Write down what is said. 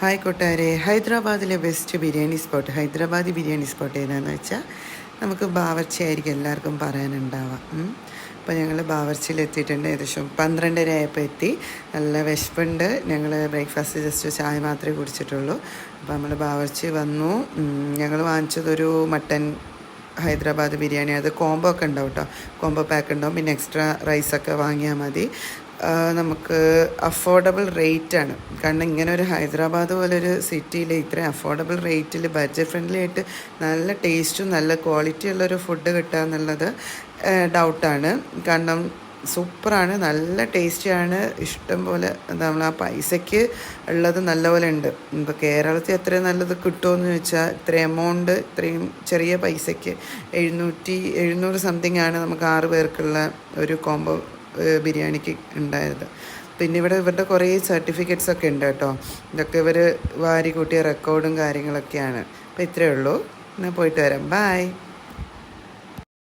Hi കൊട്ടാരെ. ഹൈദരാബാദിലെ best biryani spot Hyderabadi biryani spot ഏതാണെന്ന് വെച്ചാൽ നമുക്ക് ബാവർച്ചയായിരിക്കും എല്ലാവർക്കും പറയാനുണ്ടാവാം. അപ്പോൾ ഞങ്ങൾ ബാവർച്ചയിൽ എത്തിയിട്ടുണ്ട് ഏകദേശം പന്ത്രണ്ടര ആയപ്പോൾ എത്തി. നല്ല വിശപ്പുണ്ട്. ഞങ്ങൾ ബ്രേക്ക്ഫാസ്റ്റ് ജസ്റ്റ് ചായ മാത്രമേ കുടിച്ചിട്ടുള്ളൂ. അപ്പോൾ നമ്മൾ ബാവർച്ചി വന്നു. ഞങ്ങൾ വാങ്ങിച്ചതൊരു മട്ടൻ ഹൈദരാബാദ് ബിരിയാണി അത് കോംബോ ഒക്കെ ഉണ്ടാവും കേട്ടോ കോംബോ പാക്ക് ഉണ്ടാവും. പിന്നെ എക്സ്ട്രാ റൈസൊക്കെ വാങ്ങിയാൽ മതി. നമുക്ക് അഫോർഡബിൾ റേറ്റ് ആണ്. കാരണം ഇങ്ങനെ ഒരു ഹൈദരാബാദ് പോലൊരു സിറ്റിയിൽ ഇത്രയും അഫോർഡബിൾ റേറ്റിൽ ബഡ്ജറ്റ് ഫ്രണ്ട്ലി ആയിട്ട് നല്ല ടേസ്റ്റും നല്ല ക്വാളിറ്റി ഉള്ളൊരു ഫുഡ് കിട്ടുക എന്നുള്ളത് ഡൗട്ടാണ് കാരണം സൂപ്പറാണ് നല്ല ടേസ്റ്റിയാണ് ഇഷ്ടം പോലെ നമ്മൾ ആ പൈസയ്ക്ക് ഉള്ളത് നല്ലപോലെ ഉണ്ട്. ഇപ്പോൾ കേരളത്തിൽ എത്രയും നല്ലത് കിട്ടുമെന്ന് ചോദിച്ചാൽ ഇത്രയും എമൗണ്ട് ഇത്രയും ചെറിയ പൈസയ്ക്ക് എഴുന്നൂറ്റി എഴുന്നൂറ് സംതിങ് ആണ് നമുക്ക് ആറ് പേർക്കുള്ള ഒരു കോംബോ ബിരിയാണിക്ക് ഉണ്ടായത്. പിന്നെ ഇവിടെ ഇവരുടെ കുറേ സർട്ടിഫിക്കറ്റ്സ് ഒക്കെ ഉണ്ട് കേട്ടോ. ഇതൊക്കെ ഇവർ വാരി കൂട്ടിയ റെക്കോർഡും കാര്യങ്ങളൊക്കെയാണ്. അപ്പോൾ ഇത്രയേ ഉള്ളൂ. എന്നാൽ പോയിട്ട് വരാം. ബായ്